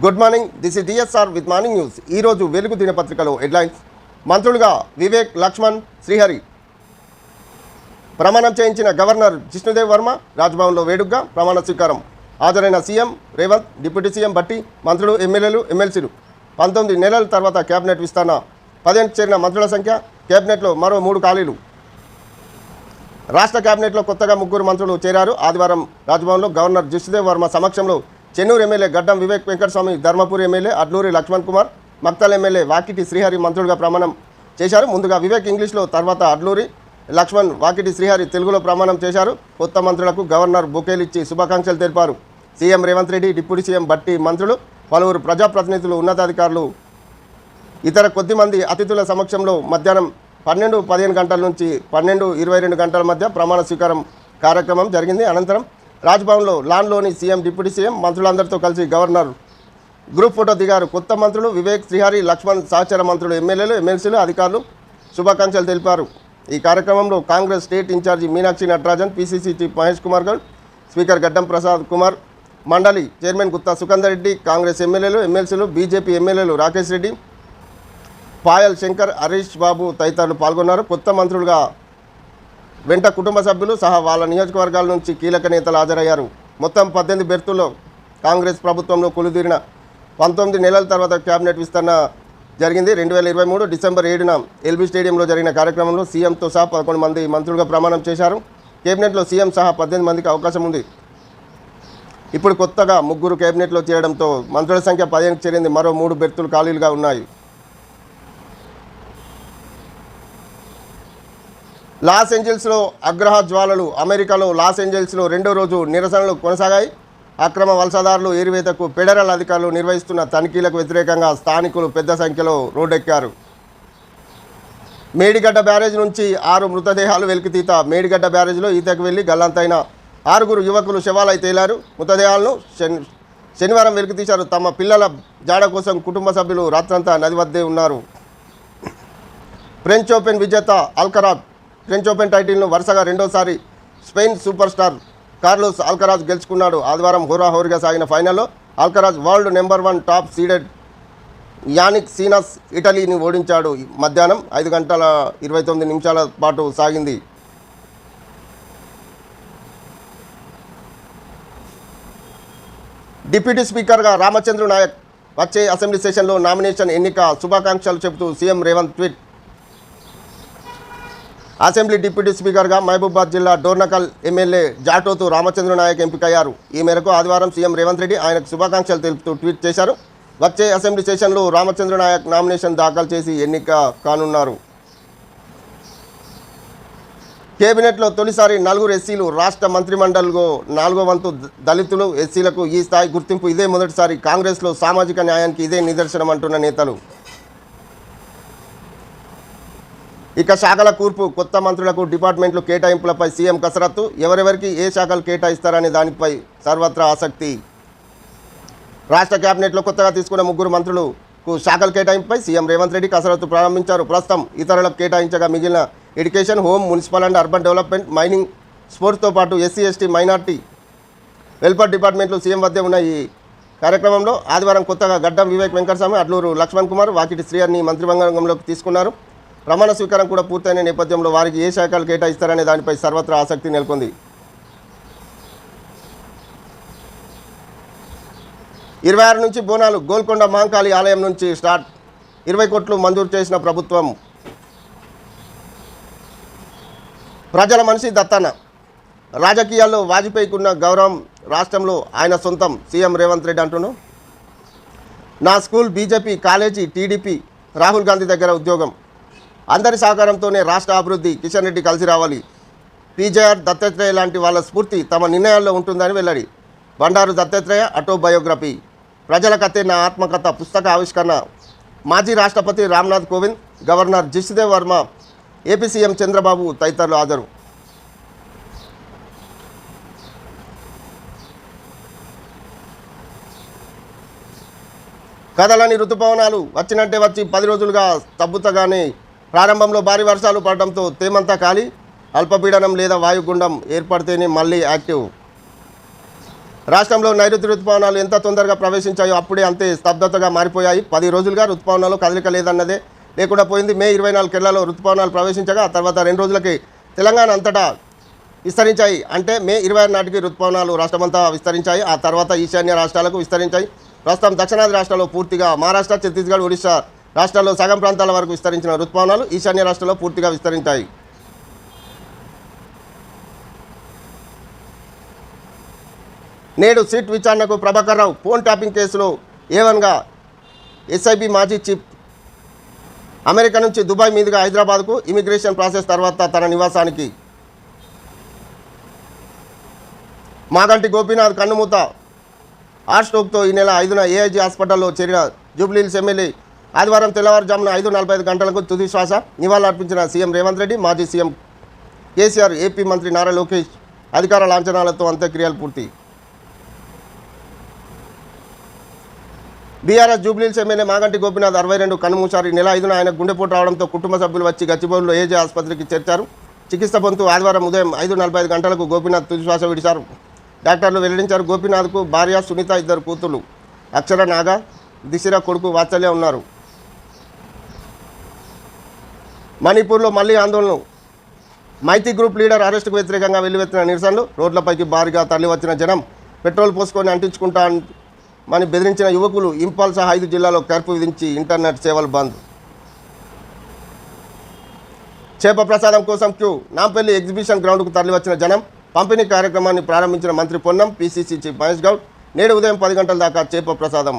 Good morning this is D S R with morning news ఈరోజు వెలుగు దినపత్రికలో headlines. మంత్రులుగా వివేక్ లక్ష్మణ్ శ్రీహరి. ప్రమాణం చేయించిన గవర్నర్ జిష్ణుదేవ్ వర్మ రాజ్భవన్లో వేడుగ్గా ప్రమాణ స్వీకారం. హాజరైన CM Revanth deputy CM Bhatti మంత్రులు ఎమ్మెల్యేలు ఎమ్మెల్సీలు. పంతొమ్మిది నెలల తర్వాత కేబినెట్ విస్తరణ. పదిహేను చేరిన మంత్రుల సంఖ్య కేబినెట్లో మరో మూడు ఖాళీలు. రాష్ట్ర కేబినెట్లో కొత్తగా ముగ్గురు మంత్రులు చేరారు. ఆదివారం రాజ్భవన్లో గవర్నర్ జిష్ణుదేవ్ వర్మ సమక్షంలో Chennur MLA Gaddam Vivek Venkataswamy Dharmapur MLA Adluri Laxman Kumar Makthal MLA Vakiti Srihari మంత్రులుగా ప్రమాణం చేశారు. ముందుగా వివేక్ ఇంగ్లీష్లో తర్వాత అడ్లూరి లక్ష్మణ్ వాకిటి శ్రీహరి తెలుగులో ప్రమాణం చేశారు. కొత్త మంత్రులకు గవర్నర్ బొకేలిచ్చి శుభాకాంక్షలు తెలిపారు. CM Revanth Reddy deputy CM Bhatti మంత్రులు పలువురు ప్రజాప్రతినిధులు ఉన్నతాధికారులు ఇతర కొద్దిమంది అతిథుల సమక్షంలో మధ్యాహ్నం పన్నెండు పదిహేను గంటల నుంచి పన్నెండు ఇరవై రెండు గంటల మధ్య ప్రమాణ స్వీకారం కార్యక్రమం జరిగింది. అనంతరం రాజ్భవన్లో లాన్లోని సీఎం డిప్యూటీ సీఎం మంత్రులందరితో కలిసి గవర్నర్ గ్రూప్ ఫోటో దిగారు. కొత్త మంత్రులు వివేక్ శ్రీహరి లక్ష్మణ్ సహచర మంత్రులు ఎమ్మెల్యేలు ఎమ్మెల్సీలు అధికారులు శుభాకాంక్షలు తెలిపారు. ఈ కార్యక్రమంలో Congress state incharge Meenakshi Natarajan PCC chief Mahesh Kumar Goud speaker Gaddam Prasad Kumar మండలి చైర్మన్ గుత్తా సుఖందర్ రెడ్డి కాంగ్రెస్ ఎమ్మెల్యేలు ఎమ్మెల్సీలు బీజేపీ ఎమ్మెల్యేలు రాకేష్ రెడ్డి పాయల్ శంకర్ హరీష్ బాబు తదితరులు పాల్గొన్నారు. కొత్త మంత్రులుగా వెంట కుటుంబ సభ్యులు సహా వాళ్ళ నియోజకవర్గాల నుంచి కీలక నేతలు హాజరయ్యారు. మొత్తం పద్దెనిమిది బెర్తుల్లో కాంగ్రెస్ ప్రభుత్వంలో కొలుదీరిన పంతొమ్మిది నెలల తర్వాత కేబినెట్ విస్తరణ జరిగింది. రెండు వేల ఇరవై మూడు డిసెంబర్ ఏడున ఎల్బీ స్టేడియంలో జరిగిన కార్యక్రమంలో సీఎంతో సహా పదకొండు మంది మంత్రులుగా ప్రమాణం చేశారు. కేబినెట్లో సీఎం సహా పద్దెనిమిది మందికి అవకాశం ఉంది. ఇప్పుడు కొత్తగా ముగ్గురు కేబినెట్లో చేరడంతో మంత్రుల సంఖ్య పదిహేనుకి చేరింది. మరో మూడు బెర్తులు ఖాళీలుగా ఉన్నాయి. లాస్ ఏంజల్స్లో అగ్రహ జ్వాలలు అమెరికాలో లాస్ ఏంజల్స్లో రెండో రోజు నిరసనలు కొనసాగాయి. అక్రమ వలసదారులు ఏరివేతకు ఫెడరల్ అధికారులు నిర్వహిస్తున్న తనిఖీలకు వ్యతిరేకంగా స్థానికులు పెద్ద సంఖ్యలో రోడ్డెక్కారు. మేడిగడ్డ బ్యారేజ్ నుంచి ఆరు మృతదేహాలు వెలికితీత. మేడిగడ్డ బ్యారేజ్లో ఈతకు వెళ్ళి గల్లంతైన ఆరుగురు యువకులు శవాలై తేలారు. మృతదేహాలను శని శనివారం వెలికితీశారు. తమ పిల్లల జాడ కోసం కుటుంబ సభ్యులు రాత్రంతా నది వద్దే ఉన్నారు. ఫ్రెంచ్ ఓపెన్ విజేత అల్కరాజ్ ఫ్రెంచ్ ఓపెన్ టైటిల్ను వరుసగా రెండోసారి Spain super star Carlos Alcaraz గెలుచుకున్నాడు. ఆదివారం హోరాహోరీగా సాగిన ఫైనల్లో Alcaraz world number one top seeded Jannik Sinner ఇటలీని ఓడించాడు. మధ్యాహ్నం ఐదు గంటల ఇరవై తొమ్మిది నిమిషాల పాటు సాగింది. డిప్యూటీ స్పీకర్గా రామచంద్ర నాయక్ వచ్చే అసెంబ్లీ సెషన్లో నామినేషన్ ఎన్నిక. శుభాకాంక్షలు చెబుతూ CM Revanth tweet. Assembly deputy స్పీకర్గా మహబూబాద్ జిల్లా డోర్నకల్ ఎమ్మెల్యే జాటోతు రామచంద్ర నాయక్ ఎంపికయ్యారు. ఈ మేరకు ఆదివారం సీఎం రేవంత్ రెడ్డి ఆయనకు శుభాకాంక్షలు తెలుపుతూ ట్వీట్ చేశారు. వచ్చే అసెంబ్లీ సెషన్లో రామచంద్ర నాయక్ నామినేషన్ దాఖలు చేసి ఎన్నిక కానున్నారు. కేబినెట్లో తొలిసారి నలుగురు ఎస్సీలు రాష్ట్ర మంత్రిమండలిలో నాలుగో వంతు దళితులు ఎస్సీలకు ఈ స్థాయి గుర్తింపు ఇదే మొదటిసారి కాంగ్రెస్లో సామాజిక న్యాయానికి ఇదే నిదర్శనం అంటున్న నేతలు. ఇక శాఖల కూర్పు కొత్త మంత్రులకు డిపార్ట్మెంట్లు కేటాయింపులపై సీఎం కసరత్తు. ఎవరెవరికి ఏ శాఖలు కేటాయిస్తారనే దానిపై సర్వత్రా ఆసక్తి. రాష్ట్ర కేబినెట్లో కొత్తగా తీసుకున్న ముగ్గురు మంత్రులకు శాఖల కేటాయింపుపై సీఎం రేవంత్ రెడ్డి కసరత్తు ప్రారంభించారు. ప్రస్తుతం ఇతరులకు కేటాయించగా మిగిలిన education home municipal and urban development mining స్పోర్ట్స్తో పాటు ఎస్సీ ఎస్టీ మైనార్టీ వెల్ఫేర్ డిపార్ట్మెంట్లు సీఎం వద్దే ఉన్న ఈ కార్యక్రమంలో ఆదివారం కొత్తగా గడ్డం వివేక్ వెంకటస్వామి అడ్లూరు లక్ష్మణ్ కుమార్ వాకిటి శ్రీహరిని మంత్రివర్గంలోకి తీసుకున్నారు. ప్రమాణ స్వీకారం కూడా పూర్తయిన నేపథ్యంలో వారికి ఏ శాఖలు కేటాయిస్తారనే దానిపై సర్వత్రా ఆసక్తి నెలకొంది. ఇరవై ఆరు నుంచి బోనాలు గోల్కొండ మాంకాళి ఆలయం నుంచి స్టార్ట్. ఇరవై కోట్లు మంజూరు చేసిన ప్రభుత్వం. ప్రజల మనిషి దత్తన్న. రాజకీయాల్లో వాజ్పేయికి ఉన్న గౌరవం రాష్ట్రంలో ఆయన సొంతం సీఎం రేవంత్ రెడ్డి అంటును నా school BJP college TDP Rahul Gandhi దగ్గర ఉద్యోగం. అందరి సహకారంతోనే రాష్ట్ర అభివృద్ధి కిషన్ రెడ్డి కలిసి రావాలి. పీజేఆర్ దత్తాత్రేయ లాంటి వాళ్ళ స్ఫూర్తి తమ నిర్ణయాల్లో ఉంటుందని వెల్లడి. బండారు దత్తాత్రేయ ఆటోబయోగ్రఫీ. ప్రజల కథే నా ఆత్మకథ పుస్తక ఆవిష్కరణ. మాజీ రాష్ట్రపతి Ramnath Kovind governor Jishdev Varma AP CM Chandrababu తదితరులు హాజరు. కదలని ఋతుపవనాలు వచ్చినట్టే వచ్చి పది రోజులుగా తబ్బుతగానే ప్రారంభంలో భారీ వర్షాలు పడడంతో తేమంతా కాలి అల్పపీడనం లేదా వాయుగుండం ఏర్పడితేనే మళ్ళీ యాక్టివ్. రాష్ట్రంలో నైరుతి రుతుపవనాలు ఎంత తొందరగా ప్రవేశించాయో అప్పుడే అంతే స్తబ్దతగా మారిపోయాయి. పది రోజులుగా రుతుపవనాలు కదలిక లేదన్నదే. లేకుండా పోయింది మే ఇరవై నాలుగు కేరళలో రుతుపవనాలు ప్రవేశించగా తర్వాత రెండు రోజులకి తెలంగాణ అంతటా విస్తరించాయి. అంటే మే ఇరవై నాటికి రుతుపవనాలు రాష్ట్రమంతా విస్తరించాయి. ఆ తర్వాత ఈశాన్య రాష్ట్రాలకు విస్తరించాయి. ప్రస్తుతం దక్షిణాది రాష్ట్రాల్లో పూర్తిగా మహారాష్ట్ర ఛత్తీస్గఢ్ ఒడిశా రాష్ట్రాల్లో సగం ప్రాంతాల వరకు విస్తరించిన రుతుపవనాలు ఈశాన్య రాష్ట్రాల్లో పూర్తిగా విస్తరించాయి. నేడు సిట్ విచారణకు ప్రభాకర్ రావు ఫోన్ ట్యాపింగ్ కేసులో ఏవన్గా ఎస్ఐబి మాజీ చీఫ్ అమెరికా నుంచి దుబాయ్ మీదుగా హైదరాబాద్కు ఇమిగ్రేషన్ ప్రాసెస్ తర్వాత తన నివాసానికి. మాగంటి గోపీనాథ్ కన్నుమూత హార్ట్ స్ట్రోక్తో ఈ నెల ఐదున ఏఐజీ హాస్పిటల్లో చేరిన జూబ్లీహిల్స్ ఎమ్మెల్యే ఆదివారం తెల్లవారుజామున ఐదు నలభై ఐదు గంటలకు తుది శ్వాస నివాళులర్పించిన సీఎం రేవంత్ రెడ్డి మాజీ సీఎం కేసీఆర్ ఏపీ మంత్రి నారా లోకేష్ అధికార లాంఛనాలతో అంత్యక్రియలు పూర్తి. బీఆర్ఎస్ జూబ్లీల్స్ ఎమ్మెల్యే మాగంటి గోపినాథ్ అరవై రెండు కన్నుమూశారు నెల ఐదున ఆయన గుండెపోటు రావడంతో కుటుంబ సభ్యులు వచ్చి గచ్చిబౌలిలో ఏజే ఆసుపత్రికి చేర్చారు. చికిత్స పొందుతూ ఆదివారం ఉదయం ఐదు నలభై ఐదు గంటలకు గోపీనాథ్ తుదిశ్వాస విడిచారు. డాక్టర్లు వెల్లడించారు గోపీనాథ్కు భార్య సునీత ఇద్దరు కూతురు అక్షర నాగ దిశిర కొడుకు వాత్సల్య ఉన్నారు. మణిపూర్లో మళ్ళీ ఆందోళన. మైతి గ్రూప్ లీడర్ అరెస్టుకు వ్యతిరేకంగా వెల్లువెత్తిన నిరసనలు రోడ్లపైకి భారీగా తరలివచ్చిన జనం పెట్రోల్ పోసుకొని అంటించుకుంటా మని బెదిరించిన యువకులు ఇంపాల్ సహా ఐదు జిల్లాలో కర్ఫ్యూ విధించి ఇంటర్నెట్ సేవలు బంద్. చేప ప్రసాదం కోసం క్యూ. నాంపల్లి ఎగ్జిబిషన్ గ్రౌండ్కు తరలివచ్చిన జనం పంపిణీ కార్యక్రమాన్ని ప్రారంభించిన మంత్రి పొన్నం పీసీసీ చీఫ్ మహేష్ గౌడ్ నేడు ఉదయం పది గంటల దాకా చేప ప్రసాదం.